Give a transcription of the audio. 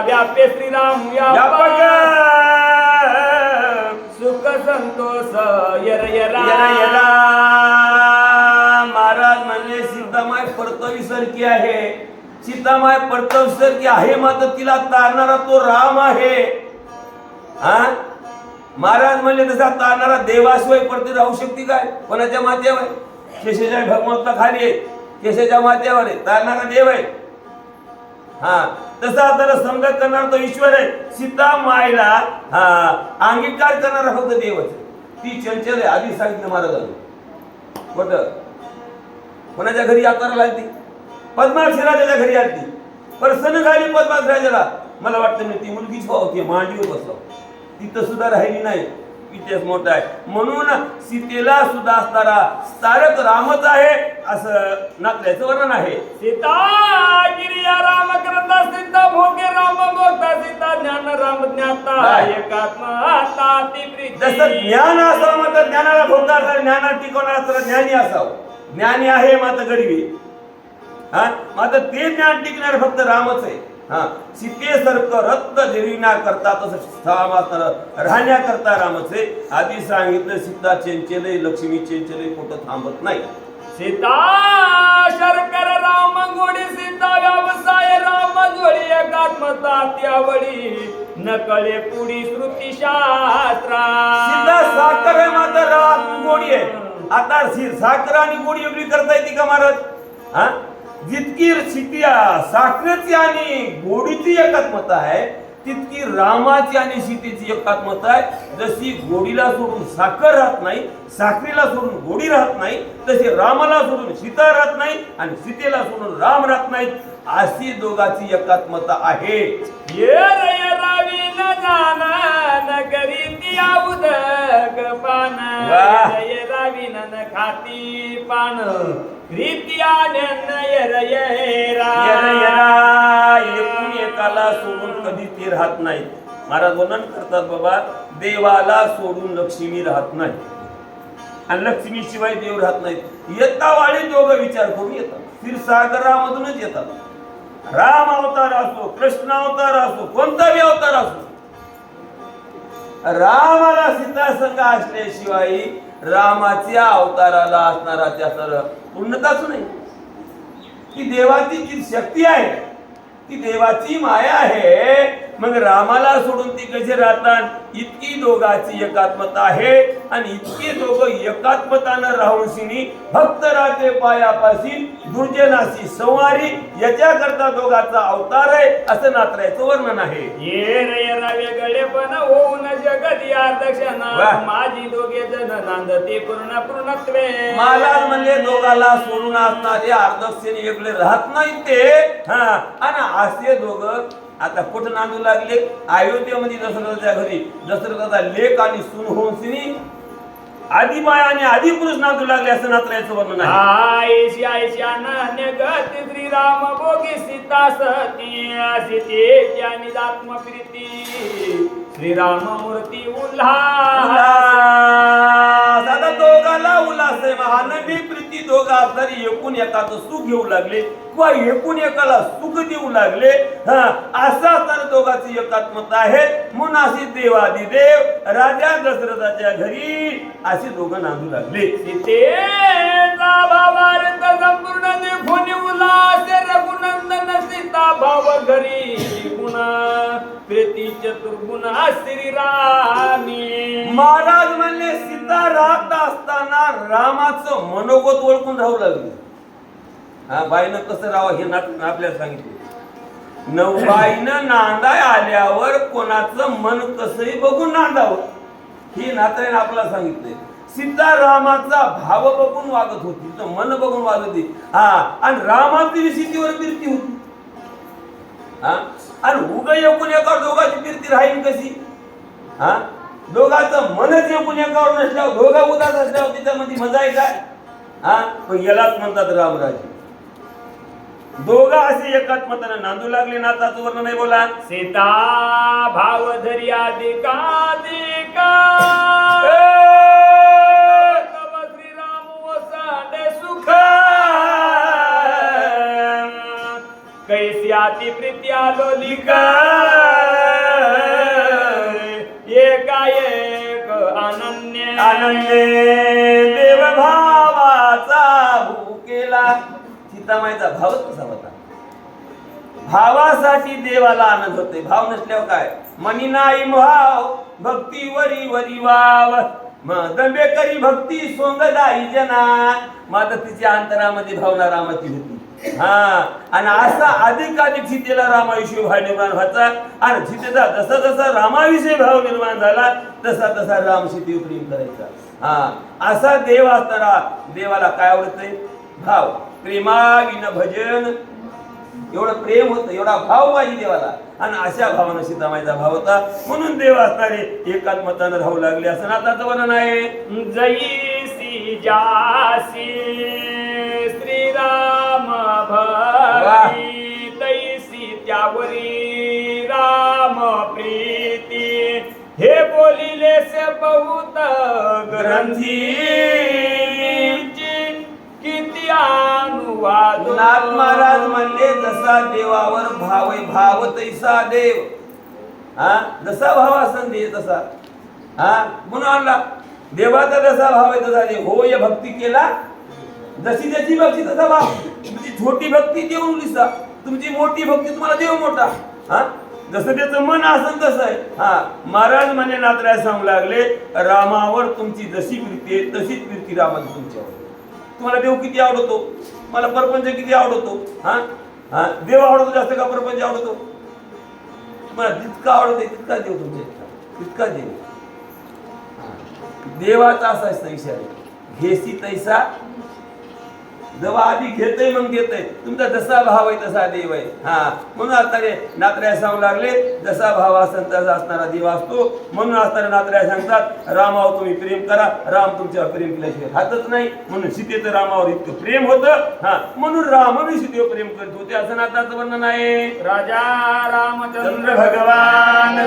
व्यापे श्रीराम व्यापक. सुख संतोष यर यरा. महाराज म्हणले सीतामाय परतवी सारखी आहे. सीतामाय परतवी सारखी आहे मात्र तिला तारणारा तो राम आहे. हा? महाराज म्हणले तसा तारणारा देवाशिवाय परती राहू शकते काय? कोणाच्या माथ्यावर? केशेच्या भगवंता खाली आहे. केशेच्या माथ्यावर आहे. तारणारा देव आहे. हा तसा त्याला समजा करणार तो ईश्वर आहे. सीता मायला हा अंगीकार करणारा फक्त देवच ती चंचल आहे आधी सांगितलं महाराजांनी. कोट कोणाच्या घरी आकाराला आली पद्माक्षी राजाच्या घरी आली प्रसन्न झाली पद्माक्ष राजाला. मला वाटतं मी ती मुलगीच होती मांडीवर बसलो. तिथं सुद्धा राहिली नाही. इतिहास मोठा आहे. म्हणून सीतेला सुद्धा असणारा तारक रामच आहे. असं नातल्याचं वर्णन आहे. सीता गिरिया राम करता सीता भोगे राम भोगता सीता ज्ञान राम ज्ञाता? एकात्मा ती जसं ज्ञान असावं मात्र ज्ञानाला भोगता असावं ज्ञानाला टिकवणारा तर ज्ञानी असावं. ज्ञानी आहे मात्र गरीबी. हा? मात्र ते ज्ञान टिकणार फक्त रामच आहे. हा? सीतेसारखं रक्त जिरविण्या करता तसं राहण्याकरता रामच आधी सांगितलं सीता चंचले लक्ष्मी चंचले कुठं थांबत नाही. सीता शर्कर राम गोडी सीता व्यवसाय राम जोडी एकात्मता त्यावडी नकळे पुढी श्रुती शास्त्रा सीता साखर आहे मात्र राम गोडी आहे. आता सी- साखर आणि गोडी एवढी करता येते का महाराज? हा? जितकी सीती साखरेची आणि गोडीची एकात्मता आहे तितकी रामाची आणि सीतेची एकात्मता आहे. जशी गोडीला सोडून साखर राहत नाही साखरेला सोडून गोडी राहत नाही तशी रामाला सोडून सीता राहत नाही आणि सीतेला सोडून राम राहत नाही अशी दोघाची एकात्मता आहे. न खाती पान. रीत्या न देवाला सोडून कधी ते राहत नाही महाराज वर्णन करतात बाबा देवाला सोडून लक्ष्मी राहत नाही. आणि लक्ष्मी शिवाय देव राहत नाहीत. येता वाळी दोघं विचार करून येतात. क्षीरसागरामधूनच येतात. राम अवतार असो कृष्ण अवतार असो कोणताही अवतार असो. रामाला सीता संघ असल्याशिवाय रामाच्या अवताराला असणारा त्या सर पूर्णताच नाही. ती देवाची जी शक्ती आहे ती देवाची माया आहे. मग रामाला सोडून ती कशी राहतात इतकी दोघाची एकात्मता आहे. आणि इतकी दोघं एकात्मतानं राहून सिनी भक्त राहते पायापाशी दुर्जनाशी संवारी याच्याकरता दोघाचा अवतार आहे असं नात्रायचं वर्णन आहे. येरा वेगळे पण होऊन जगत या. दक्षिणा माझी दोघे नांदते पूर्ण पूर्णत्वे महाराज म्हणले दोघाला सोडून असणारे अर्धक्षणी वेगळे राहत नाही ते. हा. आणि असे दोघं आता कुठं नांदू लागले? अयोध्येमध्ये दशरथाच्या घरी. दशरथाचा लेख आणि सून होऊन सिनी आधी माया आणि आधी पुरुष नांदू लागले असं नात्रायचं वर्णन आहे आयशी आयशी अनन्य गती श्रीराम भोगी सीता सती सीतेची आणि आत्मप्रीती श्रीराम मूर्ती उल्हास. आता दोघाला उल्हास आहे महानवी प्रीती दोघा असणारी एकूण एकाचं सुख घेऊ लागले किंवा एकूण एकाला सुख देऊ लागले हा असं असताना दोघाची एकात्मता आहे. म्हणून अशी देवादी देव राजा दशरथाच्या घरी अशी दोघं नांदू लागले. भावार्थ संपूर्ण देखून उल्हास रघुनंदन सीता भाव घरी गुण चतुर्गुण श्रीरामी. महाराज म्हणले सीता राहत असताना रामाचं मनोगत ओळखून राहू लागले. हा बाईनं कसं राहावं हे नात आपल्याला सांगितलं. नवबाईनं नांदाय आल्यावर कोणाचं मन कसंही बघून नांदावं. हे नाताने आपल्याला सांगितलंय. सीता रामाचा भाव बघून वागत होती तर मन बघून वागत होती. हा आणि रामाची सीतेवर कीर्ती होती. हा आणि उग एकूण एकावर दोघांची कीर्ती राहील कशी? हा? दोघांचं मनच एकूण एकावर नसल्यावर दोघा उदास असल्यावर त्याच्यामध्ये मजा आहे काय? हा? मग यालाच म्हणतात रामराजे. दोघा असे एकात्मतानं नांदू लागले नाताचं वर्णन नाही बोला. सीता भाव धरी अधिकाधिका कैसी प्रीती आलो लिका एकाएक अनन्य. अनन्य देव भावाचा भूकेला. सीतामाईचा भावच कसा होता? भावासाठी देवाला आनंद होते भाव नसल्यावर काय? मनी नाही भाव भक्ती वरी वरी वाव. दंबे करी भक्ती सोंगदाई जना. मात्र तिच्या अंतरामध्ये भावना रामाची होती. हा. आणि असा अधिकाधिक अधिक सीतेला रामाविषयी भाव निर्माण व्हायचा. आणि सीतेचा जसा जसा रामाविषयी भाव निर्माण झाला तसा तसा राम सीतेवर प्रेम करायचा. हा. असा देव असताना देवाला काय आवडतंय? भाव. प्रेमाविन भजन. एवढं प्रेम होतं एवढा भाव माझी देवाला. आणि अशा भावानं सीतामाईचा भाव होता. म्हणून देव असणारे एकात्मतानं राहू लागले असं नाताचं वर्णन आहे. जयी सी जासी. बहुत ग्रंथी किती अनुवाद. नाथ महाराज म्हणले जसा देवावर भाव भाव तैसा देव. हा? जसा भाव असन दे तसा. हा? म्हणून आणला. देवाचा जसा भाव आहे तसा देव होय भक्ती केला. जशी जशी भक्ती तसा भाव. तुमची छोटी भक्ती देऊन लिसा तुमची मोठी भक्ती तुम्हाला देव मोठा. हा? जसं त्याचं मन असं तसं. आहे हा महाराज म्हणे नातराय सांगू लागले रामावर तुमची जशी प्रीती आहे तशीच प्रीती रामाची तुमच्यावर. तुम्हाला देव किती आवडतो? मला परपंच किती आवडतो? हा? हा? देव आवडतो जास्त का परपंच आवडतो? तुम्हाला जितका आवडतो तितका देव तुमच्या तितका देव. देवाचा असा असता विषय आहे. घेसी तैसा जेव्हा आधी घेतय मग घेतय तुमचा जसा भाव आहे तसा देव आहे. हा. म्हणून आता नात्र्या सांगू लागले जसा भाव असेल तसा असणारा देव असतो. म्हणून असताना नात्र्या सांगतात रामावर तुम्ही प्रेम करा राम तुमच्यावर प्रेम केल्याशिवाय हातच नाही. म्हणून सीतेचं रामावर इतकं प्रेम होतं. हा. म्हणून राम बी सीतेवर प्रेम करत होते असं नाताचं वर्णन आहे. राजा रामचंद्र चंद्र भगवान